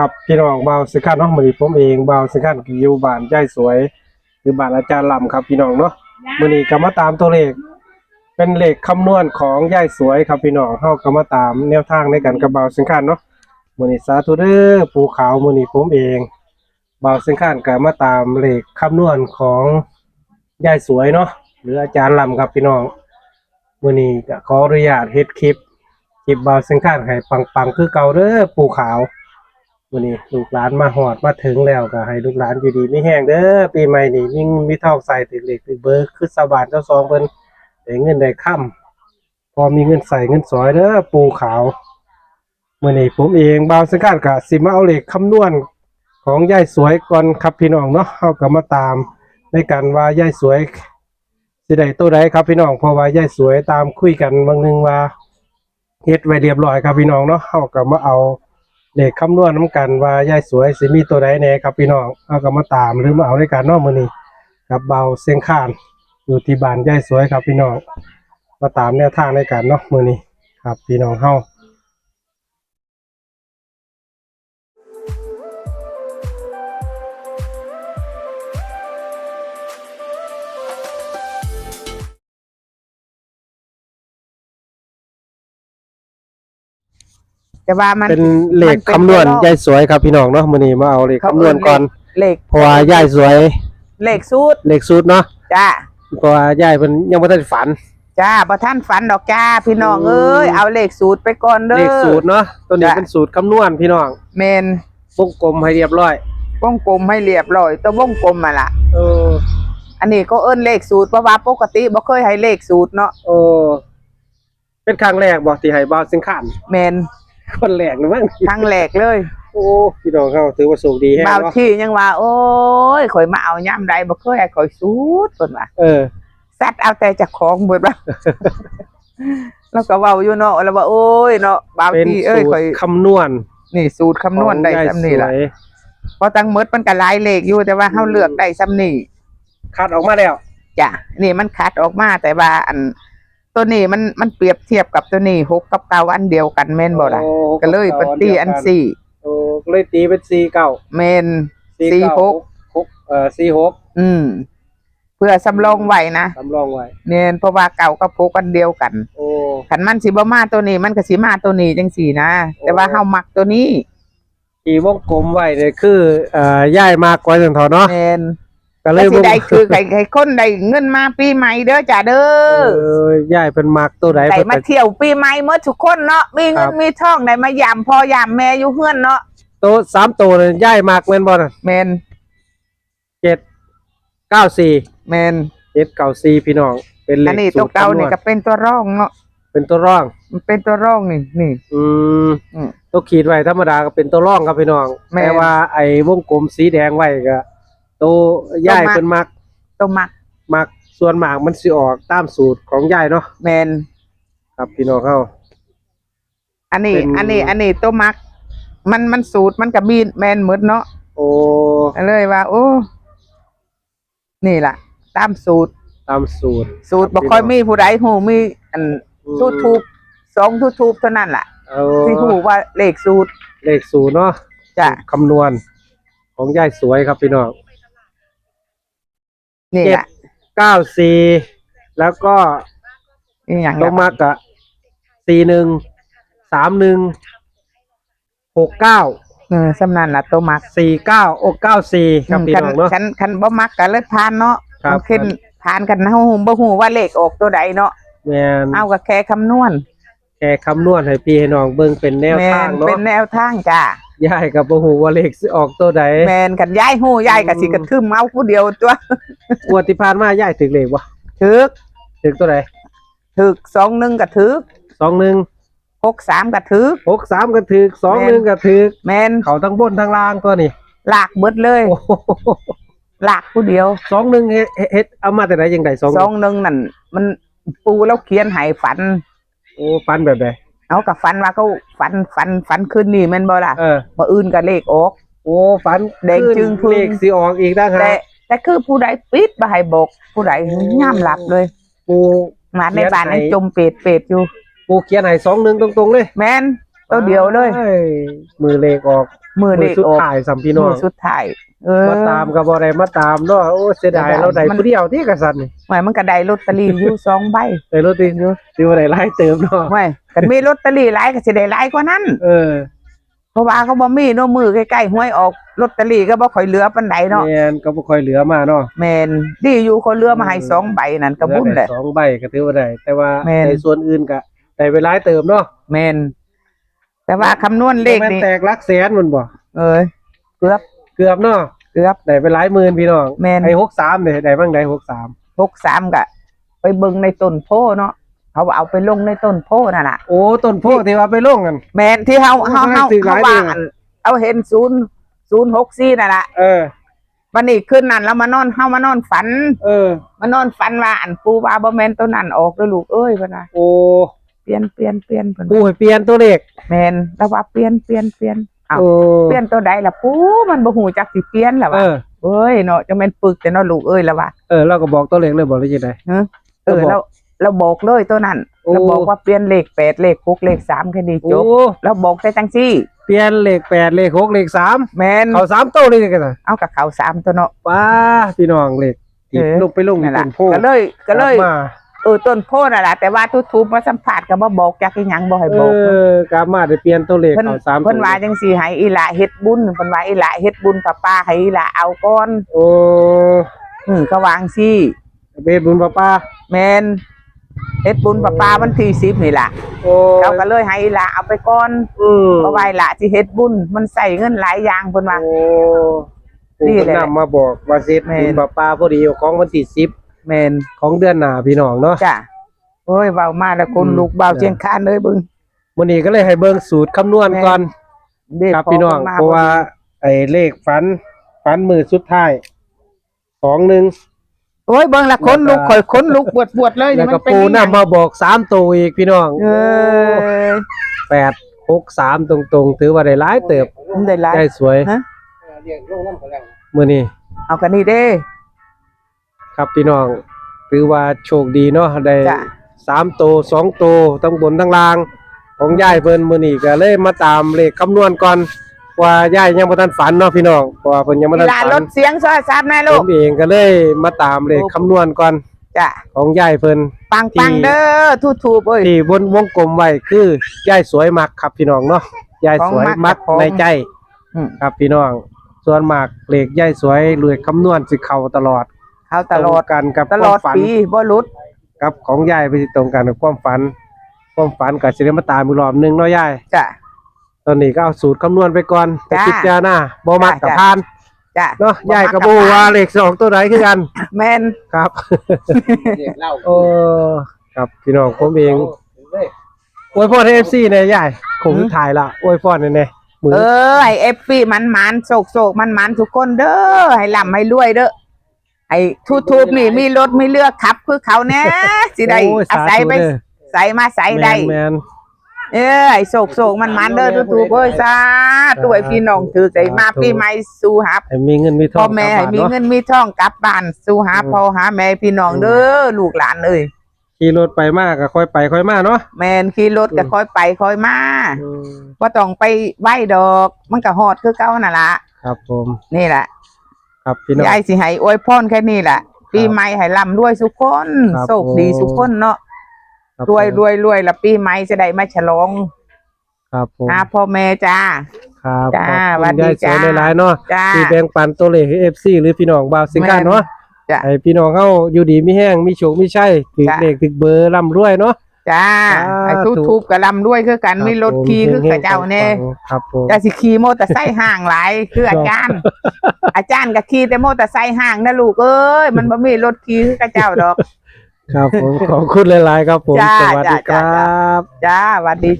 ครับพี่น้องเบาสิคันเนาะมือนี้ผมเองเบาสิคันก็อยู่บ้านยายสวยคือบ้านอาจารย์ลำครับ พี่น้องเนาะมือนี้ก็มาตามตัวเลข เป็นเลขคำนวณของยายสวยครับพี่น้องเฮาก็มาตามแนวทางในการกับบ่าสิคันเนาะมือนี้สาธุเด้อปู่ขาวมือนี้ผมเองเบาสิคันก็มาตามเลขคำนวณของยายสวยเนาะหรืออาจารย์ลำครับพี่น้องมือนี้ก็ขออนุญาตเฮ็ดคลิปคลิปบ่าสิคันให้ปังๆคือเก่าเด้อปู่ขาว วันนี้ลูกหลานมาหอดมาถึงแล้วก็ให้ลูกหลานอยู่ดีไม่แห้งเด้อปีใหม่นี่ยิ่งมีทองใส่ติดเหล็กติดเบอร์คือสบานเจ้าซองเพิ่นได้เงินได้ค่ำพอมีเงินใส่เงินสอยเด้อปูขาวมื่อนี้ผมเองบาวสังกัดกะสิมาเอาเหล็กคำนวณของยายสวยก่อนครับพี่น้องเนาะเฮาก็มาตามในการว่ายายสวยสิได้ตัวใดครับพี่น้องเพราะว่ายายสวยตามคุยกันบางนึงว่าเฮ็ดไว้เรียบร้อยครับพี่น้องเนาะเฮาก็มาเอา เลขคำนวณน้ำกันว่ายายสวยสิมีตัวใดแหน่ครับพี่น้องเอาก็มาตามหรือมาเอาด้วยกันเนอกมือนี้กับเบาเสียงข้านอยู่ที่บ้านยายสวยครับพี่น้องมาตามแนวทางในการนอกมือนี้ครับพี่น้องเฮา แต่ว่ามัน เป็นเลขมันเป็นคำนวณไปรอบยายสวยครับพี่น้องเนาะมือนี้มาเอาเลขคำนวณก่อนเลขเพราะว่ายายสวยเลขสูตรเลขสูตรเนาะจ้าเพราะว่ายายเพิ่นยังบ่ทันฝันจ้าประท่านฝันดอกจ้า พี่น้องอืมเอ้ยเอาเลขสูตรไปก่อนเด้อเลขสูตรเนาะตัวนี้จ้ะเป็นสูตรคำนวณพี่น้องเมนวงกลมให้เรียบร้อยวงกลมให้เรียบร้อยตัววงกลมมาล่ะเออ อันนี้ก็เอิ้นเลขสูตรเพราะว่าปกติบ่เคยให้เลขสูตรเนาะโอ้เป็นครั้งแรกบ่ที่ให้เบาเสียงข้านเมน คนแรกนะมั้งครั้งแรกเลยโอ้พี่น้องเขาถือว่าโชคดีแฮะบ่าวเนาะที่ยังว่า โอ้ยข่อยมาเอาย่ำใดบ่เคยให้ข่อยสูตรเพิ่นว่าเออ ซัดเอาแต่เจากของเบิดว่า แล้วก็เว้าอยู่เนาะแล้วว่าโอ้ยเนาะบ่าวเป็นที่เอ้ยสูตข่อย รคำนวณนี่สูตรคำนวณได้ของยายซำนี้ล่ะสวยเพราะตั้งหมดมันก็หลายเลขอยู่แต่ว่าเฮาเลือกได้ซ้ำนี่ คัดออกมาแล้วจ้ะนี่มันคัดออกมาแต่ว่าอัน ตัวนี้มันมันเปรียบเทียบกับตัวนี้หกกับเก้าอันเดียวกันแม่นบ่ล่ะโอ้ก็เลยปฏิอันสี่โอ้ก็เลยตีเป็นสี่เก้าแม่น สี่สี่เก้าหก หกเอ่อสี่หกอืม เพื่อสำรองไว้นะสำรองไว้ แม่นเพราะว่าเก่ากับหกอันเดียวกันโอ้คันมันสิบ่มาตัวนี้ มันก็สิมาตัวนี้จังสี่นะโอ้แต่ว่าเฮามักตัวนี้ที่วงกลมไว้เนี่ยคือเอ่อย่ายมากกว่าจังเถอะเนาะ แม่น ก็เลแล้ยวสิวงได้คือให้ให้คนได้เงินมาปีใหม่เด้อจ้ะเด้เอออย่ายเป็นมักตัวใดได้เพิ่นมาก็ เที่ยวปีใหม่เมื่อทุกคนเนาะมีเงิครันบมีทองได้มายามพ่อยามแม่อยู่เฮือนเนาะตัวสามตัวเนี่ยย่ายมากแม่นบ่น่ะแม่นเจ็ดเก้าสี่แม่นเจ็ดเก้าสี่พี่น้อง เป็นเลอันขนี้สูตัวตรเก่าคำนนี่วณก็เป็นตัวร่องเนาะเป็นตัวร่อง มันเป็นตัวร่องนี่นี่ อืมอืมตัวขีดไว้ธรรมดาก็เป็นตัวร่องครับพี่น้องแม่น แต่ว่าไอ้วงกลมสีแดงไว้ก็ ตัวย่ายตัวมักเป็นมักตัวมักมักส่วนมากมันสิออกตามสูตรของย่ายเนาะแมนครับพี่น้องเขาอันนี้ เป็น อันนี้ อันนี้ตัวมัก มันมันสูตรมันกับมีแมนหมดเนาะโอ้เลยว่า โอ้ นี่ล่ะ ตามสูตร ตามสูตร สูตรครับบ่ค่อยพี่น้องมีผู้ใดหูมีอันทูทูบสองทูทูบเท่านั้นล่ะเอาที่หูว่าเลขสูตรเลขสูตรเนาะจ้ะคำนวณของย่ายสวยครับพี่น้อง นี่เจ็ดล่ะเก้าสี่แล้วก็นี่อย่างลละงมากะสี่หนึ่งสามหนึ่งหกเก้าเออสำนันล่ะตัวมักสี่เก้าโอเก้าสี่ครับพี่คัน้องเนาะคันคันบ่มักก็เลยผ่านเนาะครับมันขึ้นผ่านกันเฮาบ่ฮู้ว่าเลขออกตัวใดเนาะแมนเอาก็แค่คำนวณ แค่คำนวณให้พี่ให้น้องเบิ่งเป็นแนวแมทางนเนาะเป็นแนวทางจ้ายายกับบ่ฮู้ว่าเลขสิออกตัวใดแมนกันย้ายหู้ย้ายกับสิกระทึมเอาผู้เดียวตัวงวดที่ผ่านมายายถึกเลขบ่ถึกถึกตัวใดถึกสองหนึ่งกับถึก21หกสามกับถึก63ก็ถึก21ก็ถึกแมนเขาทั้งบนทั้งล่างตัวนี้ลากเบิดเลยโอ้โหลากผู้เดียว21เฮ็ดเฮ็ดเอามาแต่ไหนจังได๋สองหนึ่งนั่นมันปูแล้วเขียนใหายฝัน โอ้ฟันแบบใดเอากับฝันว่าเขาฝันฝันฝันคืนนี่แม่นบ่ล่ะเออบ่อื่นกับเลขออก โอ้ฟันแดงจึงพึ่ง เลขสิออกอีกต่างหาแต่กแต่คือผู้ใดปิดบ่ให้บอก ผู้ใดย่ำหลับเลยปู หมาในบ้านนั้นเขียนให้จมเป็ดเป็ดอยู่ ปูเขียนให้21ตรงๆเลย แม่น ตัวเดียวเลย อ้มือเลขออกมือเด็กสุดออกท้ายสัมพี่น้อมืงอสุดท้ายเออ มาตามกับอะไรมาตามเนาะโอ้เสียดายเสียดายเราได้มัน ผู้เดียวที่กษัตริย์นี่หวยมันก็ได้ลอตเตอรี่อยู่ สองใบได้รถติดอยู่ถือว่าได้หลายเติมเนาะหวยกันมีลอตเตอรี่หลายก็สิได้หลายกว่านั้น เออเพราะว่าเขาบ่มีเนาะมือใกล้ๆหวยออกลอตเตอรี่ก็บ่ค่อยเหลือปานใดเนาะแม่นก็บ่ค่อยเหลือมาเนาะแม่นดีอยู่คนเหลือมาให้สองใบนั่นก็บุญเหแหลือละได้สองใบก็ถือว่าได้แต่ว่าแม่น ในส่วนอื่นก็ได้ไปหลายเติมเนาะแม่น แต่ว่าคำนวณเลขแม่นนี่แตกหลักแสนมันบ่เอ้ยเกือบเกือบเนาะเกือบ ได้ไปหลายหมื่นพี่น้องแม่น ไอ้63เนี่ยได้บ้างได้63 63ก็ไปเบิ่งในต้นโพเนาะเขาเอาไปลงในต้นโพนั่นน่ะโอ้ต้นโพธิ์ที่ว่าไปลงกัน แม่นที่เฮาโอ้เฮาเขาเฮาให้ซื้อหเขาลายว่าเดือนอันเอาเห็นศูนย์ศูนย์หกสี่นั่นแหละเออ วันนี้ขึ้นนั่นแล้วมานอนเฮามานอนฝัน เออ มานอนฝันว่าอันปูว่าบ่แม่นตัวนั้นออกเด้อลูกเอ้ยเพิ่นว่าโอ้ เปลี่ยนเปลี่ยนเปลี่ยนเพิ่นปูให้เปลี่ยนตัวเลขแม่นแล้วว่าเปลี่ยนเปลี่ยนเปลี่ยนอ้าวโอ้เปลี่ยนตัวใดล่ะปูมันบ่ฮู้จักสิเปลี่ยนล่ะเอว่าอ เอ้ยเนาะจะแม่นปึกแต่เนาะลูกเอ้ยล่ะว่าเออ เราก็บอกตัวเลขเลยบอกเลยจังได๋เออแล้วบอกแล้วเราบอกเลยตัวนั้นโอ้ เราบอกว่าเปลี่ยนเลขแปดเลขหกเลขสามแค่นี้จโอ้บแล้วบอกได้จังซี่ เปลี่ยนเลข8เลข6เลข3แม่นเขาสามโตวเลยกันน่ะเอากับเขาสามตัวเนาะ ป้าพี่น้องเลขที่เออ ลงไปลงนั่นต้ล่ะนโพธิ์ก็เลยก็เลย กบมา เออต้นโพนั่นแหละแต่ว่าทุทูบมาสัมผัสก็บ่บอกจักอีหยังบ่ให้เอบอกอกลับมาได้เปลี่ยนตัวเลขเพิ่นเขาสามเพิ่นว่าจังซี่ให้อีหละเฮ็ดบุญเพิ่นว่าอีหละเฮ็ดบุญป้าป้าให้อีหละเอาก่อนโอ้อือก็วางซี่เบสบุญป้าป้าแม่นเฮ็ดบุญป้าป้าวันที่10นี่ล่ะโอ้เขาก็เลยให้อีหละเอาไปก่อนอืมเพราะว่าอีหละสิเฮ็ดบุญมันใส่เงินหลายอย่างเพิ่นว่าโอ้นี่นี่แหละนำมาบอกว่าเซตแม่นบุญป้าป้าพอดีของวันที่สิบ แม่นของเดือนหน้าพี่น้องเนาะจ้ะโอ้ยเว้ามาแล้วคนอืมลุกเบาเชียงคานเลยเบิ่งวันนี้ก็เลยให้เบิ่งสูตรคำนวณก่อนเด็กครับพพี่น้องพิ่มเพราะว่า ไอ้เลขฝันฝันมือสุดท้ายสองหนึ่งโอ้ยเบิ่งละคนลุกแล้วก็ข่อยคนลุกปวดปวดๆเลยแล้วนี่ก็มันเป็นปูอีหยังนำมาบอกสามตัวอีกพี่น้องเออแปดหกสามตรงๆถือว่าได้หลายเติบมันได้หลายได้สวยฮะมื้อนี้เอากันนี่เด้ ครับพี่น้องถือว่าโชคดีเนาะได้จ้ะ สามตัวสองตัวทั้งบนทั้งล่าง ของยายเพิ่นมื้อนี้ก็เลยมาตามเลขคำนวณก่อนว่ายายยังบ่ทันฝันเนาะพี่น้องเพราะว่าเพิ่นยังบ่เวทันลาฝัลนดเสียงโทรศัพท์แน่ผลูก มเองก็เลยมาตามเลขคำนวณก่อนจ้ะ ของยายเพิ่น ปังปังที่เด้อทูทูบเอ้ย ที่บนวงกลมไว้คือยายสวยมักครับพี่น้องเนาะยายสวยของมัมักกของในใจอืม ครับพี่น้อง ส่วนมากเลขยายสวยรวยคำนวณสิเข้าตลอด เขาตลอดรงกันกับตลอดความฝันปีบ่หลุดกับของยายไปสิตรงกันกับความฝัน ความฝันก็สิได้มาตามอีกรอบหนึงเนาะยายจ้ะตอนนี้ก็เอาสูตรคำนวณไปก่อนไปจ้าคิดจารณาบ่มักกับจ้าพานจ้ะเนาะยายก็บ่รู้ว่าเลขสองตัวไหนคือกันแม่นครับโอ้ครับพี่น้องผมเองอวยพรให้ FC เนี่ยยายคงถ่ายละอวยพรแน่ๆมือเออให้เอฟฟี่มันมันโศกโศกมันมันทุกคนเด้อให้ร่ำให้รวยเด้อ ไอ้ทูทูบนี่มีรถมีเรือขับคือเขาแน่สิได้โอ้ยอาสาศัยธุไปเด้อ ใส่มาใส่ได้ แมน เออไอ้โศกโศกมันมันเด้อทูทูบเอ้ยซาตัวไอ้พี่น้องถือใจมาปีใหม่สู่หาๆให้มีเงินมีทองพ่อแม่ให้มีกลับบ้าเงินมีทองกลับบ้านสู่หาอืม พ่อหาแม่พี่น้องเด้อลูกหลานเอ้ยขี่รถไปมากก็ค่อยไปค่อยมาเนาะ แม่นขี่รถก็อืม ค่อยไปค่อยมาบ่ต้องไปไหว้ดอก มันก็ฮอดคือเก่านั่นล่ะครับผม นี่แหละ ครับพี่น้อง ยายสิให้อวยพรแค่นี้แหละปีใหม่ให้ร่ำรวยสุกคนครับโชคดีสุกคนเนาะคบรวยผมรวยรวยแล้วปีใหม่จะได้มาฉลองครับผมหาพ่อแม่จ้า ครับจ้าขอบหวัคุดณดียายสวยจ้า หลายๆเนาะจ้า ที่แบ่งปันตัวเลขให้ FC หรือพี่น้องบ่าวสิงกันเนาะจ้าให้พี่น้องเฮาอยู่ดีมีแห้งมีโชคมีชัยถึงจ้าเลขถึงเบอร์ร่ำรวยเนาะ จ้าสาธุไอ้ทุกทุบกับร่ำรวยคือกันมีรถขี่คือกับเจ้าแน่ครับผมจะสิขี่มอเตอร์ไซค์ห่างหลายคืออาจารย์ อาจารย์ก็ขี่แต่มอเตอร์ไซค์ห่างนะลูกเอ้ยมันบ่มีรถขี่คือกับเจ้าดอก ครับผมขอบคุณหลายๆครับผมจ้าสวัสดีคจ้ารับจ้าหวัดดี